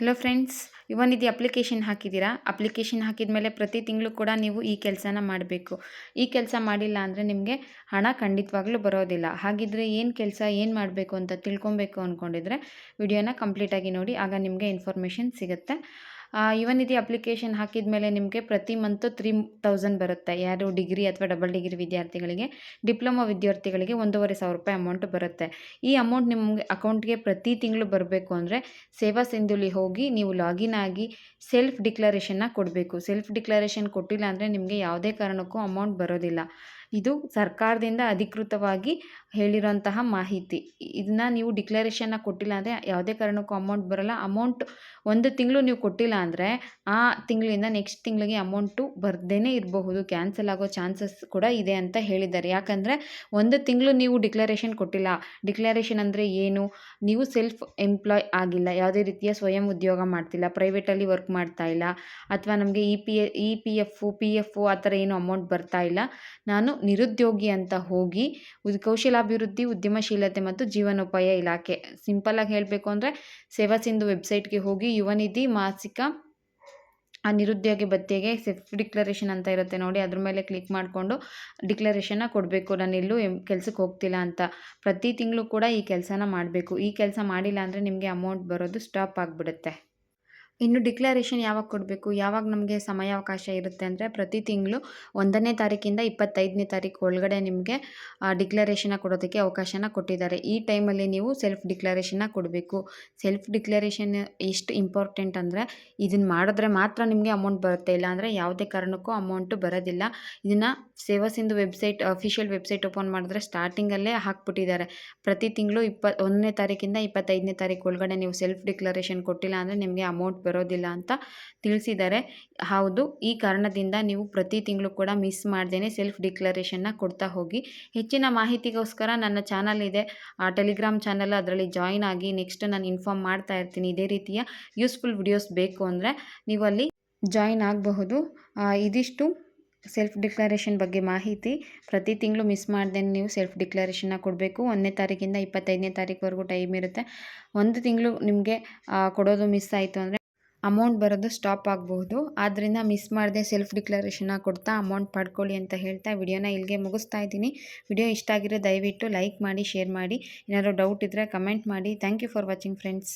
Hello friends ಇವನ್ ಇದು application ಹಾಕಿದ್ದೀರಾ? Application ಹಾಕಿದ ಮೇಲೆ ಪ್ರತಿ ತಿಂಗಳು ಕೂಡ ನೀವು ಈ ಕೆಲಸನ ಮಾಡಬೇಕು. ಈ ಕೆಲಸ ಮಾಡಿಲ್ಲ ಅಂದರೆ ನಿಮಗೆ ಹಣ ಖಂಡಿತವಾಗ್ಲೂ ಬರೋದಿಲ್ಲ. ಹಾಗಿದ್ರೆ ಏನು ಕೆಲಸ, ಏನು ಮಾಡಬೇಕು ಅಂತ ತಿಳ್ಕೊಬೇಕು ಅಂದ್ಕೊಂಡಿದ್ರೆ ವಿಡಿಯೋನ ಕಂಪ್ಲೀಟಾಗಿ ನೋಡಿ, ಆಗ ನಿಮಗೆ ಇನ್ಫಾರ್ಮೇಷನ್ ಸಿಗುತ್ತೆ. ಇವನಿಧಿ ಅಪ್ಲಿಕೇಶನ್ ಹಾಕಿದ ಮೇಲೆ ನಿಮಗೆ ಪ್ರತಿ ಮಂತು ತ್ರೀ ತೌಸಂಡ್ ಬರುತ್ತೆ. ಯಾರು ಡಿಗ್ರಿ ಅಥವಾ ಡಬಲ್ ಡಿಗ್ರಿ ವಿದ್ಯಾರ್ಥಿಗಳಿಗೆ ಡಿಪ್ಲೊಮಾ ವಿದ್ಯಾರ್ಥಿಗಳಿಗೆ ಒಂದೂವರೆ ಸಾವಿರ ರೂಪಾಯಿ ಅಮೌಂಟ್ ಬರುತ್ತೆ. ಈ ಅಮೌಂಟ್ ನಿಮಗೆ ಅಕೌಂಟ್ಗೆ ಪ್ರತಿ ತಿಂಗಳು ಬರಬೇಕು ಅಂದರೆ ಸೇವಾ ಸಿಂಧುಲಿ ಹೋಗಿ ನೀವು ಲಾಗಿನ್ ಆಗಿ ಸೆಲ್ಫ್ ಡಿಕ್ಲರೇಷನ್ನ ಕೊಡಬೇಕು. ಸೆಲ್ಫ್ ಡಿಕ್ಲರೇಷನ್ ಕೊಟ್ಟಿಲ್ಲ ಅಂದರೆ ನಿಮಗೆ ಯಾವುದೇ ಕಾರಣಕ್ಕೂ ಅಮೌಂಟ್ ಬರೋದಿಲ್ಲ. ಇದು ಸರ್ಕಾರದಿಂದ ಅಧಿಕೃತವಾಗಿ ಹೇಳಿರೋಂತಹ ಮಾಹಿತಿ. ಇದನ್ನ ನೀವು ಡಿಕ್ಲರೇಷನ್ನ ಕೊಟ್ಟಿಲ್ಲ ಅಂದರೆ ಯಾವುದೇ ಕಾರಣಕ್ಕೂ ಅಮೌಂಟ್ ಬರೋಲ್ಲ. ಅಮೌಂಟ್ ಒಂದು ತಿಂಗಳು ನೀವು ಕೊಟ್ಟಿಲ್ಲ ಅಂದರೆ ಆ ತಿಂಗಳಿಂದ ನೆಕ್ಸ್ಟ್ ತಿಂಗಳಿಗೆ ಅಮೌಂಟು ಬರ್ದೇ ಇರಬಹುದು. ಕ್ಯಾನ್ಸಲ್ ಆಗೋ ಚಾನ್ಸಸ್ ಕೂಡ ಇದೆ ಅಂತ ಹೇಳಿದ್ದಾರೆ. ಯಾಕಂದರೆ ಒಂದು ತಿಂಗಳು ನೀವು ಡಿಕ್ಲರೇಷನ್ ಕೊಟ್ಟಿಲ್ಲ. ಡಿಕ್ಲರೇಷನ್ ಅಂದರೆ ಏನು? ನೀವು ಸೆಲ್ಫ್ ಎಂಪ್ಲಾಯ್ ಆಗಿಲ್ಲ. ಯಾವುದೇ ರೀತಿಯ ಸ್ವಯಂ ಉದ್ಯೋಗ ಮಾಡ್ತಿಲ್ಲ. ಪ್ರೈವೇಟಲ್ಲಿ ವರ್ಕ್ ಮಾಡ್ತಾ ಇಲ್ಲ. ಅಥವಾ ನಮಗೆ E P E P F P F ಆ ಥರ ಏನು ಅಮೌಂಟ್ ಬರ್ತಾ ಇಲ್ಲ. ನಾನು ನಿರುದ್ಯೋಗಿ ಅಂತ ಹೋಗಿ ಕೌಶಲಾಭಿವೃದ್ಧಿ ಉದ್ಯಮಶೀಲತೆ ಮತ್ತು ಜೀವನೋಪಾಯ ಇಲಾಖೆ. ಸಿಂಪಲ್ಲಾಗಿ ಹೇಳಬೇಕು ಅಂದರೆ ಸೇವಾ ಸಿಂಧು ವೆಬ್ಸೈಟ್ಗೆ ಹೋಗಿ ಯುವನಿಧಿ ಮಾಸಿಕ ಆ ನಿರುದ್ಯೋಗಿ ಭತ್ಯೆಗೆ ಸೆಫ್ ಡಿಕ್ಲರೇಷನ್ ಅಂತ ಇರುತ್ತೆ ನೋಡಿ. ಅದ್ರ ಮೇಲೆ ಕ್ಲಿಕ್ ಮಾಡಿಕೊಂಡು ಡಿಕ್ಲರೇಷನ್ನ ಕೊಡಬೇಕು. ನಾನು ಎಲ್ಲೂ ಕೆಲಸಕ್ಕೆ ಹೋಗ್ತಿಲ್ಲ ಅಂತ. ಪ್ರತಿ ತಿಂಗಳು ಕೂಡ ಈ ಕೆಲಸನ ಮಾಡಬೇಕು. ಈ ಕೆಲಸ ಮಾಡಿಲ್ಲ ಅಂದರೆ ನಿಮಗೆ ಅಮೌಂಟ್ ಬರೋದು ಸ್ಟಾಪ್ ಆಗಿಬಿಡುತ್ತೆ. ಇನ್ನು ಡಿಕ್ಲರೇಷನ್ ಯಾವಾಗ ಕೊಡಬೇಕು? ಯಾವಾಗ ನಮಗೆ ಸಮಯಾವಕಾಶ ಇರುತ್ತೆ ಅಂದರೆ ಪ್ರತಿ ತಿಂಗಳು ಒಂದನೇ ತಾರೀಕಿಂದ ಇಪ್ಪತ್ತೈದನೇ ತಾರೀಕು ಒಳಗಡೆ ನಿಮಗೆ ಡಿಕ್ಲರೇಷನ್ನ ಕೊಡೋದಕ್ಕೆ ಅವಕಾಶನ ಕೊಟ್ಟಿದ್ದಾರೆ. ಈ ಟೈಮಲ್ಲಿ ನೀವು ಸೆಲ್ಫ್ ಡಿಕ್ಲರೇಷನ್ನ ಕೊಡಬೇಕು. ಸೆಲ್ಫ್ ಡಿಕ್ಲರೇಷನ್ ಎಷ್ಟು ಇಂಪಾರ್ಟೆಂಟ್ ಅಂದರೆ ಇದನ್ನು ಮಾಡಿದ್ರೆ ಮಾತ್ರ ನಿಮಗೆ ಅಮೌಂಟ್ ಬರುತ್ತೆ. ಇಲ್ಲ ಅಂದರೆ ಯಾವುದೇ ಕಾರಣಕ್ಕೂ ಅಮೌಂಟು ಬರೋದಿಲ್ಲ. ಇದನ್ನು ಸೇವಾ ವೆಬ್ಸೈಟ್ ಅಫಿಷಿಯಲ್ ವೆಬ್ಸೈಟ್ ಓಪನ್ ಮಾಡಿದ್ರೆ ಸ್ಟಾರ್ಟಿಂಗಲ್ಲೇ ಹಾಕ್ಬಿಟ್ಟಿದ್ದಾರೆ. ಪ್ರತಿ ತಿಂಗಳು ಇಪ್ಪ, ಒಂದನೇ ತಾರೀಕಿಂದ ಇಪ್ಪತ್ತೈದನೇ ತಾರೀಕು ಒಳಗಡೆ ನೀವು ಸೆಲ್ಫ್ ಡಿಕ್ಲರೇಷನ್ ಕೊಟ್ಟಿಲ್ಲ ಅಂದರೆ ನಿಮಗೆ ಅಮೌಂಟ್ ಬರೋದಿಲ್ಲ ಅಂತ ತಿಳಿಸಿದ್ದಾರೆ. ಹೌದು, ಈ ಕಾರಣದಿಂದ ನೀವು ಪ್ರತಿ ತಿಂಗಳು ಕೂಡ ಮಿಸ್ ಮಾಡ್ದೇ ಸೆಲ್ಫ್ ಡಿಕ್ಲರೇಷನ್ನ ಕೊಡ್ತಾ ಹೋಗಿ. ಹೆಚ್ಚಿನ ಮಾಹಿತಿಗೋಸ್ಕರ ನನ್ನ ಚಾನಲ್ ಇದೆ. ಆ ಟೆಲಿಗ್ರಾಮ್ ಚಾನಲ್ ಅದರಲ್ಲಿ ಜಾಯಿನ್ ಆಗಿ ನೆಕ್ಸ್ಟ್ ನಾನು ಇನ್ಫಾರ್ಮ್ ಮಾಡ್ತಾ ಇರ್ತೀನಿ. ಇದೇ ರೀತಿಯ ಯೂಸ್ಫುಲ್ ವಿಡಿಯೋಸ್ ಬೇಕು ಅಂದರೆ ನೀವು ಅಲ್ಲಿ ಜಾಯಿನ್ ಆಗಬಹುದು. ಇದಿಷ್ಟು ಸೆಲ್ಫ್ ಡಿಕ್ಲರೇಷನ್ ಬಗ್ಗೆ ಮಾಹಿತಿ. ಪ್ರತಿ ತಿಂಗಳು ಮಿಸ್ ಮಾಡ್ದೆ ನೀವು ಸೆಲ್ಫ್ ಡಿಕ್ಲರೇಷನ್ನ ಕೊಡಬೇಕು. ಒಂದನೇ ತಾರೀಕಿಂದ ಇಪ್ಪತ್ತೈದನೇ ತಾರೀಕುವರೆಗೂ ಟೈಮ್ ಇರುತ್ತೆ. ಒಂದು ತಿಂಗಳು ನಿಮಗೆ ಕೊಡೋದು ಮಿಸ್ ಆಯಿತು ಅಂದರೆ ಅಮೌಂಟ್ ಬರೋದು ಸ್ಟಾಪ್ ಆಗಬಹುದು. ಆದ್ದರಿಂದ ಮಿಸ್ ಮಾಡದೆ ಸೆಲ್ಫ್ ಡಿಕ್ಲರೇಷನ್ನ ಕೊಡ್ತಾ ಅಮೌಂಟ್ ಪಡ್ಕೊಳ್ಳಿ ಅಂತ ಹೇಳ್ತಾ ವಿಡಿಯೋನ ಇಲ್ಲಿಗೆ ಮುಗಿಸ್ತಾ ಇದ್ದೀನಿ. ವಿಡಿಯೋ ಇಷ್ಟ ಆಗಿರೋ ದಯವಿಟ್ಟು ಲೈಕ್ ಮಾಡಿ ಶೇರ್ ಮಾಡಿ. ಏನಾದರೂ ಡೌಟ್ ಇದ್ದರೆ ಕಮೆಂಟ್ ಮಾಡಿ. Thank you for watching friends